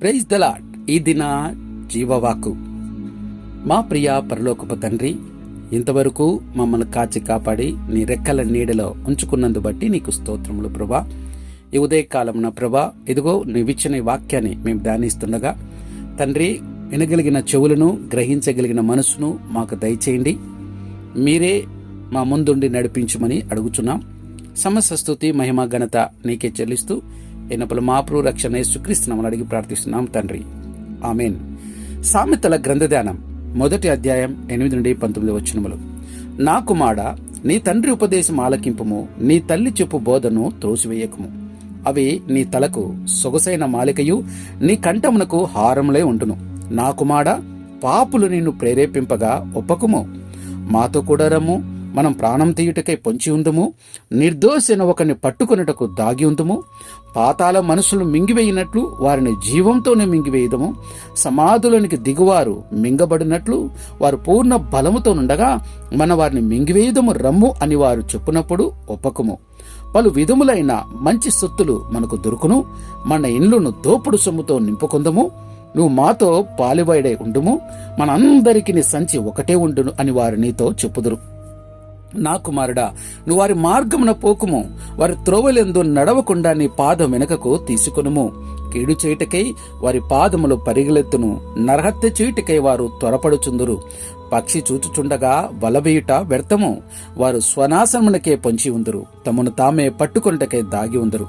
Praise దలాట్ ఈ దిన జీవవాకు మా ప్రియ పరలోకపు తండ్రి ఇంతవరకు మమ్మల్ని కాచి కాపాడి నీ రెక్కల నీడలో ఉంచుకున్నందు బట్టి నీకు స్తోత్రములు ప్రభా. ఈ ఉదయకాలమున ప్రభా ఇదిగో నీవిచ్చిన వాక్యాన్ని మేము ధ్యానిస్తుండగా తండ్రి వినగలిగిన చెవులను గ్రహించగలిగిన మనసును మాకు దయచేయండి. మీరే మా ముందుండి నడిపించమని అడుగుచున్నాం. సమస్త స్థుతి మహిమ ఘనత నీకే చెల్లిస్తూ ఎన్నపలు మాపులు రక్షణ యేసుక్రీస్తునామని అడిగి ప్రార్థిస్తున్నాం తండ్రి. ఆమెన్. సామెతల గ్రంథధ్యానం మొదటి అధ్యాయం ఎనిమిది నుండి పంతొమ్మిది వచనములు. నా కుమాడ నీ తండ్రి ఉపదేశం ఆలకింపుము నీ తల్లి చెప్పు బోధను త్రోసివేయకము. అవి నీ తలకు సొగసైన మాలికయు నీ కంఠమునకు హారములై ఉండును. నా కుమాడ పాపులు నిన్ను ప్రేరేపింపగా ఒప్పకుము. మాతో కూడా రమ్ము. మనం ప్రాణం తీయుటకై పొంచి ఉందము నిర్దోషిన ఒకరిని పట్టుకొనుటకు దాగి ఉందుము పాతాల మనసులు మింగివేయినట్లు వారిని జీవంతోనే మింగివేయదము సమాధులనికి దిగువారు మింగబడినట్లు వారు పూర్ణ బలముతో నుండగా మన వారిని మింగివేయదము రమ్ము అని వారు చెప్పునప్పుడు ఒప్పకము. పలు విధములైన మంచి సొత్తులు మనకు దొరుకును మన ఇండ్లను దోపుడు సొమ్ముతో నింపుకుందము నువ్వు మాతో పాలివైడై ఉండుము మనందరికీ సంచి ఒకటే ఉండును అని వారు నీతో చెప్పుదురు. నా కుమారుడా నువ్వు వారి మార్గమున పోకుము. వారి త్రోవలెందు నడవకుండా నీ పాదం వెనుకకు తీసుకునుము. కీడు చేయుటకై వారి పాదములు పరిగెలెత్తును. నరహత్య చేయుటకై వారు త్వరపడుచుందురు. పక్షి చూచుచుండగా వలవేయుట వ్యర్థము. వారు స్వనాశమునకే పొంచి ఉందరు తమను తామే పట్టుకొనుటకై దాగి ఉందరు.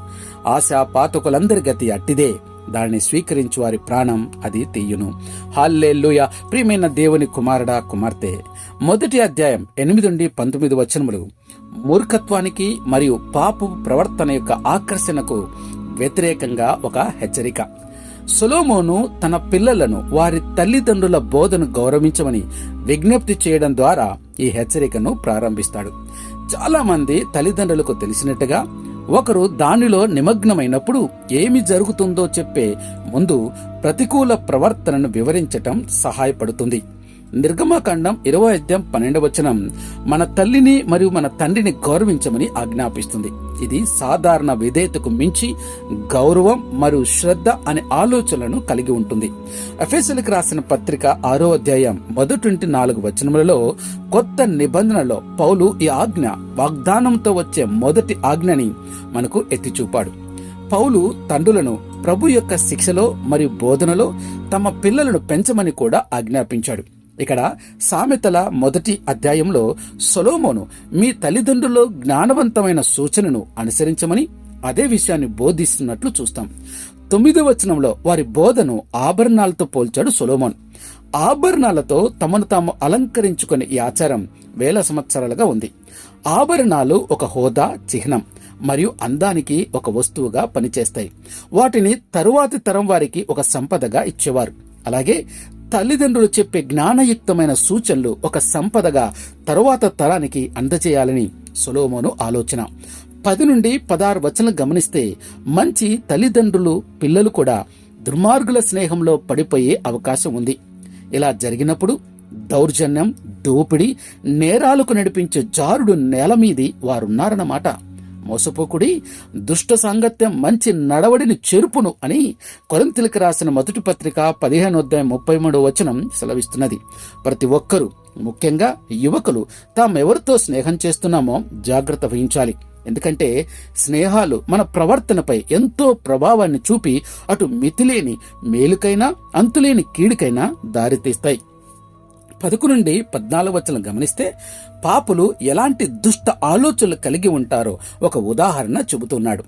ఆశ పాతకులందరి గతి అట్టిదే. దానిని స్వీకరించు వారి ప్రాణం అది తీయును. హాల్లెల్లుయ ప్రియమైన దేవుని కుమారుడా కుమార్తె. మొదటి అధ్యాయం ఎనిమిది నుండి పంతొమ్మిది వచనములు. మూర్ఖత్వానికి మరియు పాపు ప్రవర్తన యొక్క ఆకర్షణకు వ్యతిరేకంగా ఒక హెచ్చరిక. సొలోమోను తన పిల్లలను వారి తల్లిదండ్రుల బోధను గౌరవించమని విజ్ఞప్తి చేయడం ద్వారా ఈ హెచ్చరికను ప్రారంభిస్తాడు. చాలా మంది తల్లిదండ్రులకు తెలిసినట్టుగా ఒకరు దానిలో నిమగ్నమైనప్పుడు ఏమి జరుగుతుందో చెప్పే ముందు ప్రతికూల ప్రవర్తనను వివరించటం సహాయపడుతుంది. నిర్గమకాండం ఇరవై అధ్యాయం పన్నెండు వచనం. మన తల్లిని మరియు మన తండ్రిని గౌరవించమని ఆజ్ఞాపిస్తుంది. ఇది సాధారణ విధేయతకు మించి గౌరవం మరియు శ్రద్ధ అనే ఆలోచనలను కలిగి ఉంటుంది. ఎఫ్ఎస్ఎల్కి రాసిన పత్రిక ఆరో అధ్యాయం మొదటి నాలుగు వచనములలో కొత్త నిబంధనలో పౌలు ఈ ఆజ్ఞ వాగ్దానంతో వచ్చే మొదటి ఆజ్ఞని మనకు ఎత్తిచూపాడు పౌలు తండ్రులను ప్రభు యొక్క శిక్షలో మరియు బోధనలో తమ పిల్లలను పెంచమని కూడా ఆజ్ఞాపించాడు. ఇక్కడ సామెతల మొదటి అధ్యాయంలో సొలోమోను మీ తల్లిదండ్రులు జ్ఞానవంతమైన సూచనను అనుసరించమని అదే విషయాన్ని బోధిస్తున్నట్లు చూస్తాం. తొమ్మిదో వచనంలో వారి బోధను ఆభరణాలతో పోల్చాడు సొలోమోన్. ఆభరణాలతో తమను తాము అలంకరించుకునే ఈ ఆచారం వేల సంవత్సరాలుగా ఉంది. ఆభరణాలు ఒక హోదా చిహ్నం మరియు అందానికి ఒక వస్తువుగా పనిచేస్తాయి. వాటిని తరువాతి తరం వారికి ఒక సంపదగా ఇచ్చేవారు. అలాగే తల్లిదండ్రులు చెప్పే జ్ఞానయుక్తమైన సూచనలు ఒక సంపదగా తరువాత తరానికి అందజేయాలని సొలోమోను ఆలోచన. పది నుండి పదహారు వచనం గమనిస్తే మంచి తల్లిదండ్రులు పిల్లలు కూడా దుర్మార్గుల స్నేహంలో పడిపోయే అవకాశం ఉంది. ఇలా జరిగినప్పుడు దౌర్జన్యం దోపిడి నేరాలకు నడిపించే జారుడు నేల మీది వారున్నారన్నమాట. మోసపోకుడి దుష్ట సాంగత్యం మంచి నడవడిని చెరుపును అని కొరంతిలకు రాసిన మొదటి పత్రిక పదిహేను అధ్యాయం ముప్పై మూడో వచనం సెలవిస్తున్నది. ప్రతి ఒక్కరూ ముఖ్యంగా యువకులు తామెవరితో స్నేహం చేస్తున్నామో జాగ్రత్త వహించాలి. ఎందుకంటే స్నేహాలు మన ప్రవర్తనపై ఎంతో ప్రభావాన్ని చూపి అటు మితిలేని మేలుకైనా అంతులేని కీడుకైనా దారితీస్తాయి. పదకు నుండి పద్నాలుగు వచ్చిన గమనిస్తే పాపులు ఎలాంటి దుష్ట ఆలోచనలు కలిగి ఉంటారో ఒక ఉదాహరణ చెబుతున్నాడు.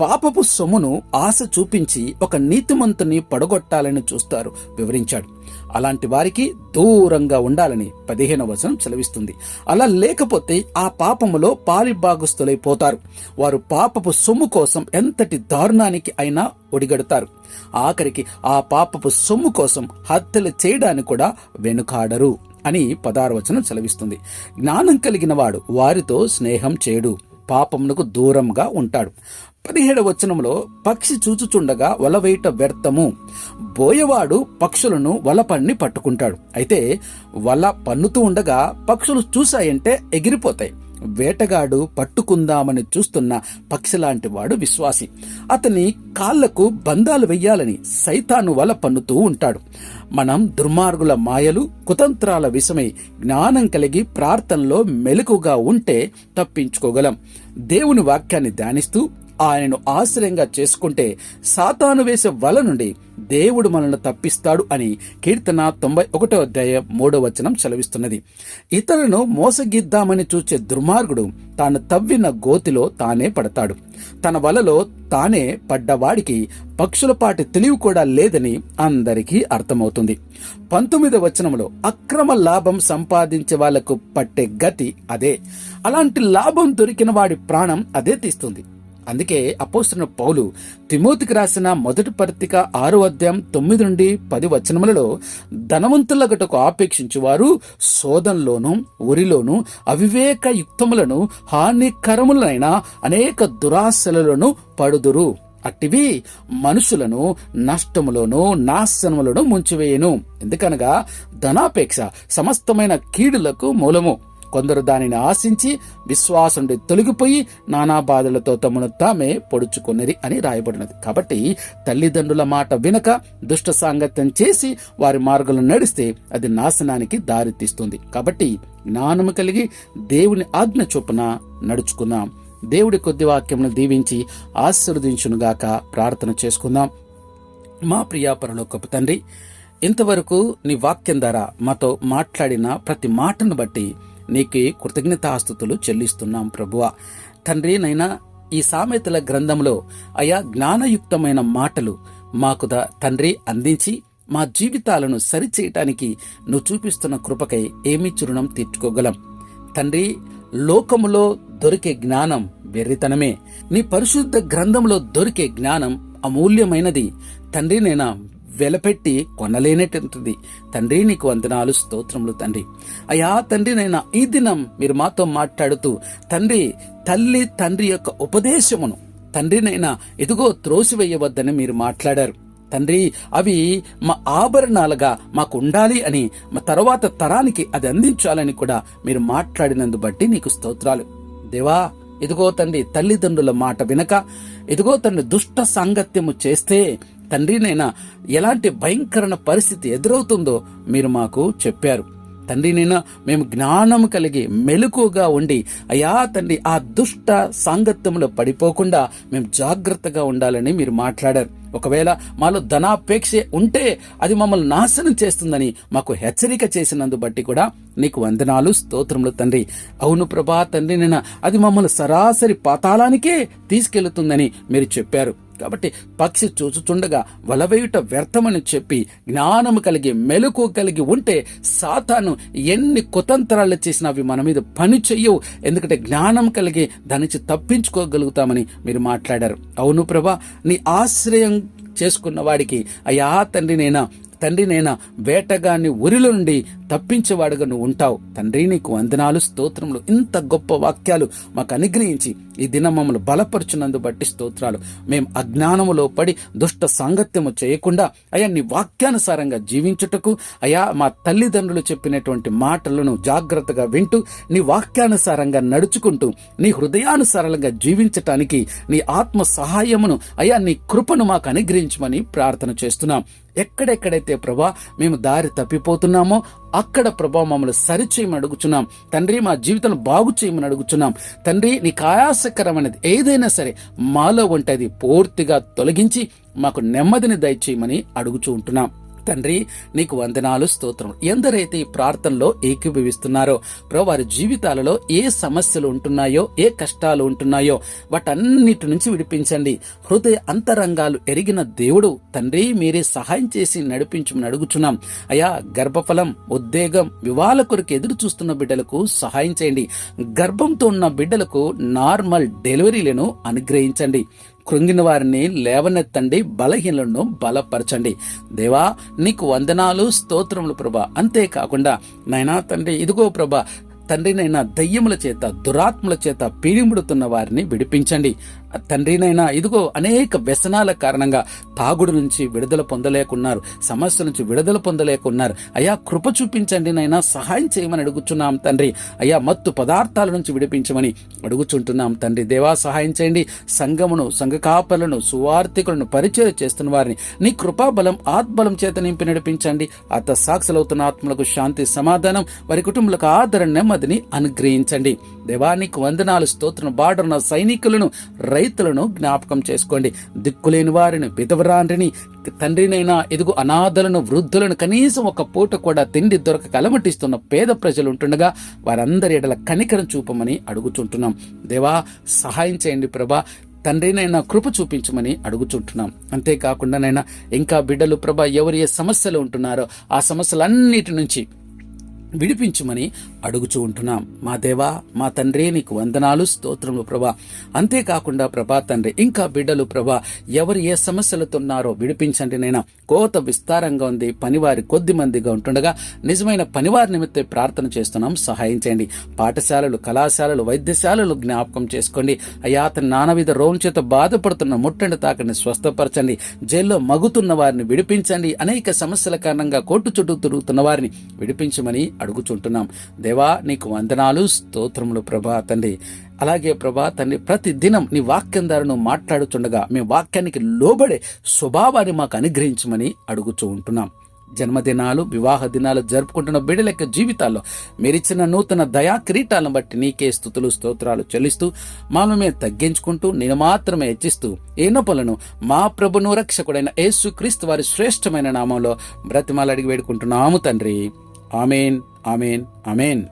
పాపపు సొమ్మును ఆశ చూపించి ఒక నీతిమంతుని పడగొట్టాలని చూస్తారు వివరించాడు. అలాంటి వారికి దూరంగా ఉండాలని పదిహేను వచనం చెలవిస్తుంది అలా లేకపోతే ఆ పాపములో పాలిభాగస్తులైపోతారు వారు పాపపు సొమ్ము కోసం ఎంతటి దారుణానికి అయినా ఒడిగడతారు. ఆఖరికి ఆ పాపపు సొమ్ము కోసం హత్యలు చేయడానికి కూడా వెనుకాడరు అని పదారవచనం సెలవిస్తుంది. జ్ఞానం కలిగిన వాడు వారితో స్నేహం చేయడు పాపమునకు దూరంగా ఉంటాడు. పదిహేడు వచనంలో పక్షి చూచుచుండగా వలవేయట వ్యర్థము. బోయవాడు పక్షులను వలపన్ని పట్టుకుంటాడు. అయితే వల పన్నుతూ ఉండగా పక్షులు చూశాయంటే ఎగిరిపోతాయి. వేటగాడు పట్టుకుందామని చూస్తున్న పక్షిలాంటి వాడు విశ్వాసి. అతని కాళ్ళకు బంధాలు వెయ్యాలని సైతాను వల పన్నుతూ ఉంటాడు. మనం దుర్మార్గుల మాయలు కుతంత్రాల విషమై జ్ఞానం కలిగి ప్రార్థనలో మెలకుగా ఉంటే తప్పించుకోగలం. దేవుని వాక్యాన్ని ధ్యానిస్తూ ఆయనను ఆశ్రయంగా చేసుకుంటే సాతాను వేసే వల నుండి దేవుడు మనల్ని తప్పిస్తాడు అని కీర్తన తొంభై ఒకటో అధ్యాయం మూడో వచనం చలవిస్తున్నది ఇతరులను మోసగిద్దామని చూచే దుర్మార్గుడు తాను తవ్విన గోతిలో తానే పడతాడు. తన వలలో తానే పడ్డవాడికి పక్షులపాటి తెలివి కూడా లేదని అందరికీ అర్థమవుతుంది. పంతొమ్మిదవ వచనంలో అక్రమ లాభం సంపాదించే వాళ్ళకు పట్టే గతి అదే. అలాంటి లాభం దొరికిన వాడి ప్రాణం అదే తీస్తుంది. అందుకే అపోస్తున్న పౌలు తిమోతికి రాసిన మొదటి పత్రిక ఆరు అధ్యాయం తొమ్మిది నుండి పది వచనములలో ధనవంతులగటకు ఆపేక్షించువారు శోధనలోను ఉరిలోను అవివేక యుక్తములను హానికరములైన అనేక దురాశలను పడుదురు. అట్టివి మనుషులను నష్టములోను నాశనములను ముంచివేయను. ఎందుకనగా ధనాపేక్ష సమస్తమైన కీడులకు మూలము. కొందరు దానిని ఆశించి విశ్వాసం నుండి తొలగిపోయి నానా బాధలతో తమను తామే పొడుచుకున్నది అని రాయబడినది. కాబట్టి తల్లిదండ్రుల మాట వినక దుష్ట సాంగత్యం చేసి వారి మార్గంలో నడిస్తే అది నాశనానికి దారితీస్తుంది కాబట్టి జ్ఞానము కలిగి దేవుని ఆజ్ఞ చొప్పున నడుచుకుందాం. దేవుడి కొద్ది వాక్యమును దీవించి ఆశీర్వదించునుగాక ప్రార్థన చేసుకుందాం. మా ప్రియా గొప్ప తండ్రి ఇంతవరకు నీ వాక్యం ద్వారా మాతో మాట్లాడిన ప్రతి మాటను బట్టి నీకు కృతజ్ఞతాస్థుతులు చెల్లిస్తున్నాం ప్రభువా. తండ్రి నైనా ఈ సామెతల గ్రంథంలో అయా జ్ఞానయుక్తమైన మాటలు మాకు తండ్రి అందించి మా జీవితాలను సరిచేయటానికి నువ్వు చూపిస్తున్న కృపకై ఏమి చురుణం తీర్చుకోగలం. తండ్రి లోకములో దొరికే జ్ఞానం వెర్రితనమే. నీ పరిశుద్ధ గ్రంథంలో దొరికే జ్ఞానం అమూల్యమైనది. తండ్రి నేనా వెలపెట్టి కొనలేనటువంటిది తండ్రి నీకు వందనాలు స్తోత్రములు తండ్రి. అయా తండ్రి నైనా ఈ దినం మీరు మాతో మాట్లాడుతూ తండ్రి తల్లి తండ్రి యొక్క ఉపదేశమును తండ్రినైనా ఎదుగో త్రోసివేయవద్దని మీరు మాట్లాడారు. తండ్రి అవి మా ఆభరణాలుగా మాకు ఉండాలి అని మా తర్వాత తరానికి అది అందించాలని కూడా మీరు మాట్లాడినందు బట్టి నీకు స్తోత్రాలు. దేవా ఇదిగో తండ్రి తల్లిదండ్రుల మాట వినక ఎదుగో తండ్రి దుష్ట సాంగత్యము చేస్తే తండ్రినైనా ఎలాంటి భయంకరణ పరిస్థితి ఎదురవుతుందో మీరు మాకు చెప్పారు. తండ్రినైనా మేము జ్ఞానము కలిగి మెలకుగా ఉండి అయా తండ్రి ఆ దుష్ట సాంగత్యంలో పడిపోకుండా మేము జాగ్రత్తగా ఉండాలని మీరు మాట్లాడారు. ఒకవేళ మాలో ధనాపేక్ష ఉంటే అది మమ్మల్ని నాశనం చేస్తుందని మాకు హెచ్చరిక చేసినందు బట్టి కూడా నీకు వందనాలు స్తోత్రములు తండ్రి. అవును ప్రభా తండ్రి నేను అది మమ్మల్ని సరాసరి పాతాళానికే తీసుకెళ్తుందని మీరు చెప్పారు. కాబట్టి పక్షి చూచుచుండగా వలవేయుట వ్యర్థమని చెప్పి జ్ఞానము కలిగి మెలకు కలిగి ఉంటే సాతాను ఎన్ని కుతంత్రాలు చేసినా అవి మన మీద పని చెయ్యవు. ఎందుకంటే జ్ఞానం కలిగి దానికి తప్పించుకోగలుగుతామని మీరు మాట్లాడారు. అవును ప్రభా నీ ఆశ్రయం చేసుకున్న వాడికి అయ్యా తండ్రి నేనా తండ్రి నేనా వేటగాన్ని ఉరిలో నుండి తప్పించేవాడుగా నువ్వు ఉంటావు. తండ్రి నీకు వందనాలు స్తోత్రములు. ఇంత గొప్ప వాక్యాలు మాకు అనుగ్రహించి ఈ దినం మమ్మల్ని బలపరుచున్నందు బట్టి స్తోత్రాలు. మేము అజ్ఞానములో పడి దుష్ట సాంగత్యము చేయకుండా అయా నీ వాక్యానుసారంగా జీవించుటకు అయా మా తల్లిదండ్రులు చెప్పినటువంటి మాటలను జాగ్రత్తగా వింటూ నీ వాక్యానుసారంగా నడుచుకుంటూ నీ హృదయానుసారంగా జీవించటానికి నీ ఆత్మ సహాయమును అయా నీ కృపను మాకు అనుగ్రహించమని ప్రార్థన చేస్తున్నాం. ఎక్కడెక్కడైతే ప్రభా మేము దారి తప్పిపోతున్నామో అక్కడ ప్రభా మమ్మల్ని సరిచేయమని అడుగుచున్నాం. తండ్రి మా జీవితం బాగు చేయమని అడుగుచున్నాం. తండ్రి నీకు ఆయాసకరమైనది ఏదైనా సరే మాలో ఉంటే పూర్తిగా తొలగించి మాకు నెమ్మదిని దయచేయమని అడుగుచూ ఉంటున్నాం. తండ్రి నీకు వందనాలు స్తోత్రం. ఎందరైతే ఈ ప్రార్థనలో ఏకీభవిస్తున్నారో ప్రో వారి జీవితాలలో ఏ సమస్యలు ఉంటున్నాయో ఏ కష్టాలు ఉంటున్నాయో వాటన్నిటి నుంచి విడిపించండి. హృదయ అంతరంగాలు ఎరిగిన దేవుడు తండ్రి మీరే సహాయం చేసి నడిపించమని అడుగుచున్నాం అయా గర్భఫలం ఉద్వేగం వివాహాల కొరకు ఎదురు చూస్తున్న బిడ్డలకు సహాయం చేయండి. గర్భంతో ఉన్న బిడ్డలకు నార్మల్ డెలివరీలను అనుగ్రహించండి. కృంగిన వారిని లేవనెత్తండి బలహీనలను బలపరచండి. దేవా నీకు వందనాలు స్తోత్రములు ప్రభా. అంతేకాకుండా నైనా తండ్రి ఇదిగో ప్రభా తండ్రినైనా దయ్యముల చేత దురాత్ముల చేత పీడింపుడుతున్న వారిని విడిపించండి. తండ్రినైనా ఇదిగో అనేక వ్యసనాల కారణంగా తాగుడు నుంచి విడుదల పొందలేకున్నారు సమస్య నుంచి విడుదల పొందలేకున్నారు. అయ్యా కృప చూపించండి నైనా సహాయం చేయమని అడుగుచున్నాం తండ్రి. అయ్యా మత్తు పదార్థాల నుంచి విడిపించమని అడుగుచుంటున్నాం తండ్రి. దేవా సహాయం చేయండి. సంఘమును సంఘకాపలను సువార్థికులను పరిచయం చేస్తున్న వారిని నీ కృపాబలం ఆత్బలం చేత నింపి నడిపించండి. అత సాక్షులవుతున్న ఆత్మలకు శాంతి సమాధానం వారి కుటుంబాలకు ఆదరణ నెమ్మదిని అనుగ్రహించండి. దేవానికి వందనాలు స్తోత్రం బాడున్న సైనికులను రైతులను జ్ఞాపకం చేసుకోండి. దిక్కులేని వారిని విధవరాండ్రిని తండ్రినైనా ఎదుగు అనాథలను వృద్ధులను కనీసం ఒక పూట కూడా తిండి దొరక కలమటిస్తున్న పేద ప్రజలు ఉంటుండగా వారందరి ఎడల కనికరం చూపమని అడుగుచుంటున్నాం. దేవా సహాయం చేయండి ప్రభా. తండ్రినైనా కృప చూపించమని అడుగుచుంటున్నాం. అంతేకాకుండానైనా ఇంకా బిడ్డలు ప్రభా ఎవరు ఏ సమస్యలు ఉంటున్నారో ఆ సమస్యలన్నిటి నుంచి విడిపించమని అడుగుచూ ఉంటున్నాం. మా దేవా మా తండ్రి నీకు వందనాలు స్తోత్రములు ప్రభా. అంతేకాకుండా ప్రభా తండ్రి ఇంకా బిడ్డలు ప్రభా ఎవరు ఏ సమస్యలతో ఉన్నారో విడిపించండి నేను కోత విస్తారంగా ఉంది పనివారి కొద్ది మందిగా ఉంటుండగా నిజమైన పనివారి నిమిత్తం ప్రార్థన చేస్తున్నాం సహాయం చేయండి. పాఠశాలలు కళాశాలలు వైద్యశాలలు జ్ఞాపకం చేసుకోండి. అయ్యా అతని నానవిధ రోగం చేత బాధపడుతున్న ముట్టండి తాకని స్వస్థపరచండి. జైల్లో మగుతున్న వారిని విడిపించండి. అనేక సమస్యల కారణంగా కోర్టు చుట్టూ తిరుగుతున్న వారిని విడిపించమని అడుగుచుంటున్నాం. దేవా నీకు వందనాలు స్తోత్రములు ప్రభా తండ్రి. అలాగే ప్రభా తండ్రి ప్రతి దినం నీ వాక్యం ద్వారా నువ్వు మాట్లాడుచుండగా మీ వాక్యానికి లోబడే స్వభావాన్ని మాకు అనుగ్రహించమని అడుగుచూ ఉంటున్నాం. జన్మదినాలు వివాహ దినాలు జరుపుకుంటున్న బిడ్డల యొక్క జీవితాల్లో మీరిచ్చిన నూతన దయా కిరీటాలను బట్టి నీకే స్థుతులు స్తోత్రాలు చెల్లిస్తూ మాను మేము తగ్గించుకుంటూ నేను మాత్రమే హెచ్చిస్తూ ఏ మా ప్రభును రక్షకుడైన యేసు క్రీస్తు వారి శ్రేష్టమైన నామంలో బ్రతిమాలు అడిగి వేడుకుంటున్నాము తండ్రి. ఆమెన్. Amen amen